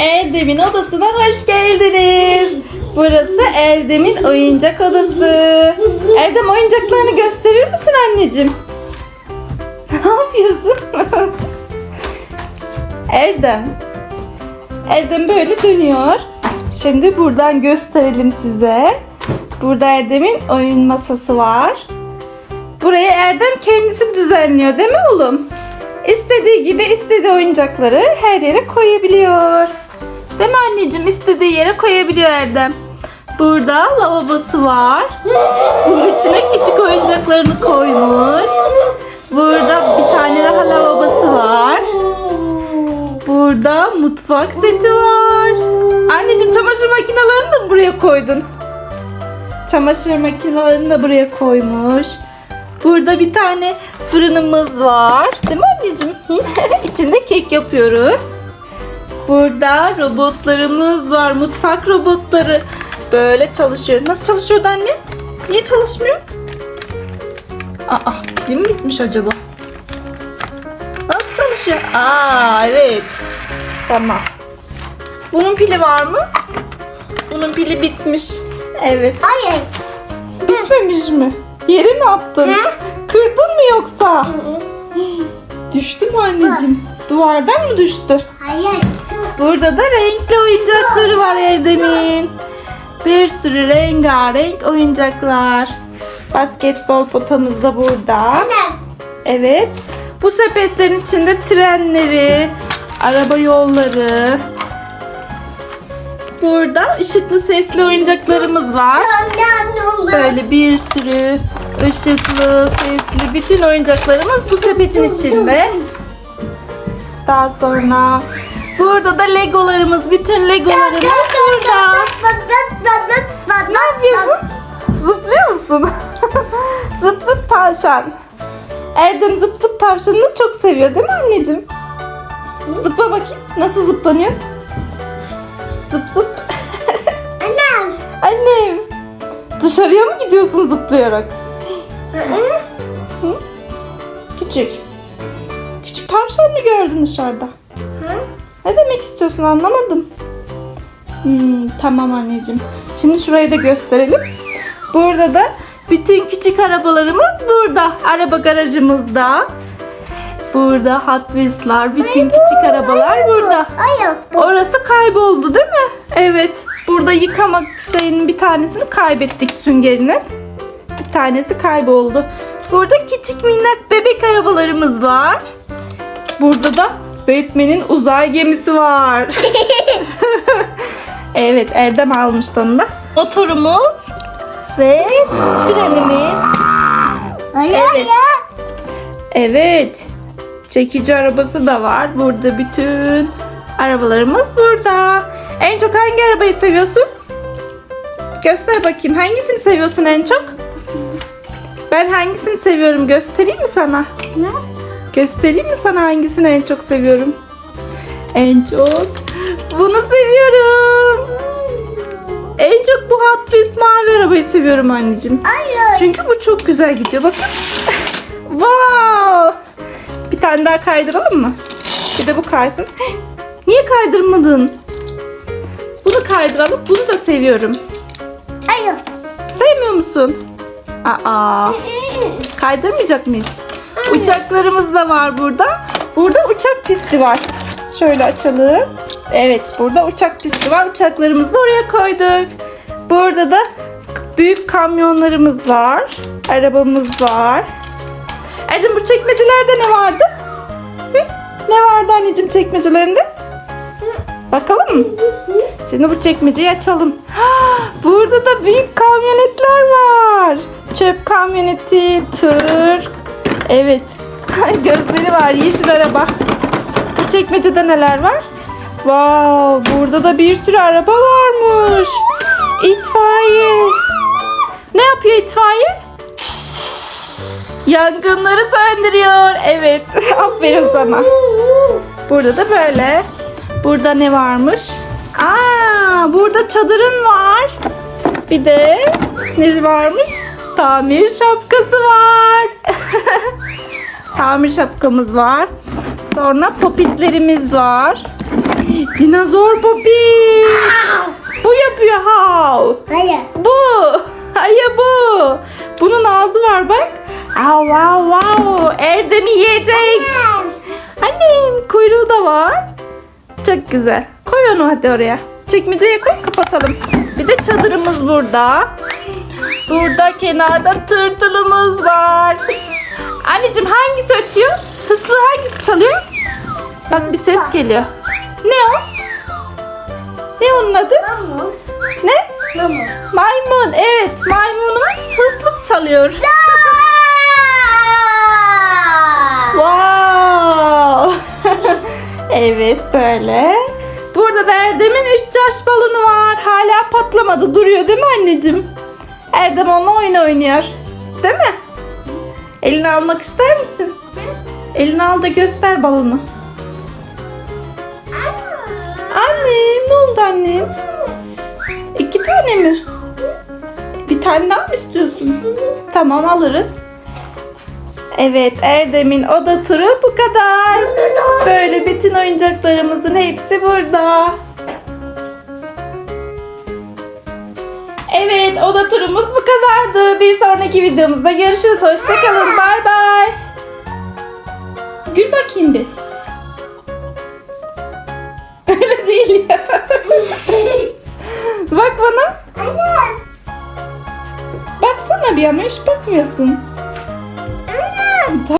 Erdem'in odasına hoş geldiniz. Burası Erdem'in oyuncak odası. Erdem oyuncaklarını gösterir misin anneciğim? Ne yapıyorsun? Erdem. Erdem böyle dönüyor. Şimdi buradan gösterelim size. Burada Erdem'in oyun masası var. Buraya Erdem kendisi düzenliyor değil mi oğlum? İstediği gibi istediği oyuncakları her yere koyabiliyor. Değil mi anneciğim? İstediği yere koyabiliyor Erdem. Burada lavabosu var. Bunun içine küçük oyuncaklarını koymuş. Burada bir tane daha lavabosu var. Burada mutfak seti var. Anneciğim çamaşır makinelerini de buraya koydun? Çamaşır makinelerini de buraya koymuş. Burada bir tane fırınımız var. Değil mi anneciğim? İçinde kek yapıyoruz. Burada robotlarımız var. Mutfak robotları. Böyle çalışıyor. Nasıl çalışıyordu anne? Niye çalışmıyor? Aa, pili mi bitmiş acaba? Nasıl çalışıyor? Aa, evet. Tamam. Bunun pili var mı? Bunun pili bitmiş. Evet. Hayır. Bitmemiş mi? Yere mi attın? Hı. Kırdın mı yoksa? Düştü mü anneciğim? Duvardan mı düştü? Hayır. Burada da renkli oyuncakları var Erdem'in. Bir sürü rengarenk oyuncaklar. Basketbol potamız da burada. Evet. Bu sepetlerin içinde trenleri, araba yolları. Burada ışıklı sesli oyuncaklarımız var. Böyle bir sürü ışıklı, sesli bütün oyuncaklarımız bu sepetin içinde. Daha sonra burada da legolarımız, bütün legolarımız burada. Ne yapıyorsun? Zıplıyor musun? zıp zıp tavşan. Erdem zıp zıp tavşanını çok seviyor değil mi anneciğim? Zıpla bakayım. Nasıl zıplanıyor? Zıp zıp. Annem. Annem. Dışarıya mı gidiyorsun zıplayarak? Küçük. Küçük tavşan mı gördün dışarıda? Ne demek istiyorsun anlamadım. Hmm, tamam anneciğim. Şimdi şurayı da gösterelim. Burada da bütün küçük arabalarımız burada. Araba garajımızda. Burada Hot Wheels'lar, bütün küçük arabalar burada. Orası kayboldu değil mi? Evet. Burada yıkama şeyinin bir tanesini kaybettik süngerinin. Bir tanesi kayboldu. Burada küçük minnak bebek arabalarımız var. Burada da Batman'in uzay gemisi var. evet Erdem almıştı onu da. Motorumuz ve trenimiz. Evet. Evet. Çekici arabası da var. Burada bütün arabalarımız burada. En çok hangi arabayı seviyorsun? Göster bakayım. Hangisini seviyorsun en çok? Ben hangisini seviyorum göstereyim mi sana? Ne? Göstereyim mi sana hangisini en çok seviyorum? En çok bunu seviyorum. En çok bu Hot Wheels mavi arabayı seviyorum anneciğim. Hayır. Çünkü bu çok güzel gidiyor. Bakın. wow! Bir tane daha kaydıralım mı? Bir de bu kaysın. Niye kaydırmadın? Bunu kaydıralım. Bunu da seviyorum. Hayır. Sevmiyor musun? Aa, kaydırmayacak mıyız? Uçaklarımız da var burada. Burada uçak pisti var. Şöyle açalım. Evet, burada uçak pisti var. Uçaklarımızı oraya koyduk. Burada da büyük kamyonlarımız var. Arabamız var. Erdem bu çekmecelerde ne vardı? Ne vardı anneciğim çekmecelerinde? Bakalım mı? Şimdi bu çekmeceyi açalım. Burada da büyük kamyonetler var. Çöp kamyoneti, tır. Evet. Gözleri var. Yeşil araba. Bu çekmecede neler var? Wow, burada da bir sürü araba varmış. İtfaiye. Ne yapıyor itfaiye? Yangınları söndürüyor. Evet. Aferin sana. Burada da böyle. Burada ne varmış? Aa, burada çadırın var. Bir de ne varmış? Tamir şapkası var. Tamir şapkamız var. Sonra popitlerimiz var. Dinozor Poppy. Bu yapıyor hav. Hayır. Bu. Hayır bu. Bunun ağzı var bak. Au au au. Erdem'i yiyecek. Annem kuyruğu da var. Çok güzel. Koy onu hadi oraya. Çekmeceye koy kapatalım. Bir de çadırımız burada. Burada kenarda tırtılımız var. Anneciğim hangisi ötüyor? Hıslı hangisi çalıyor? Bak bir ses geliyor. Ne o? Ne onun adı? Mamu. Ne? Mamu. Maymun. Evet maymunumuz hıslık çalıyor. Wow. evet böyle. Burada da Erdem'in 3 yaş balonu var. Hala patlamadı. Duruyor değil mi anneciğim? Erdem onunla oyun oynuyor. Değil mi? Elini almak ister misin? Elini al da göster balonu. Annem ne oldu annem? İki tane mi? Bir tane daha mı istiyorsun? Tamam alırız. Evet Erdem'in oda turu bu kadar. Böyle bütün oyuncaklarımızın hepsi burada. Evet oda turumuz bu kadardı. Bir sonraki videomuzda görüşürüz. Hoşçakalın. Bay bay. Gül bakayım bir. Öyle değil ya. Bak bana. Anne. Baksana bir ama hiç bakmıyorsun.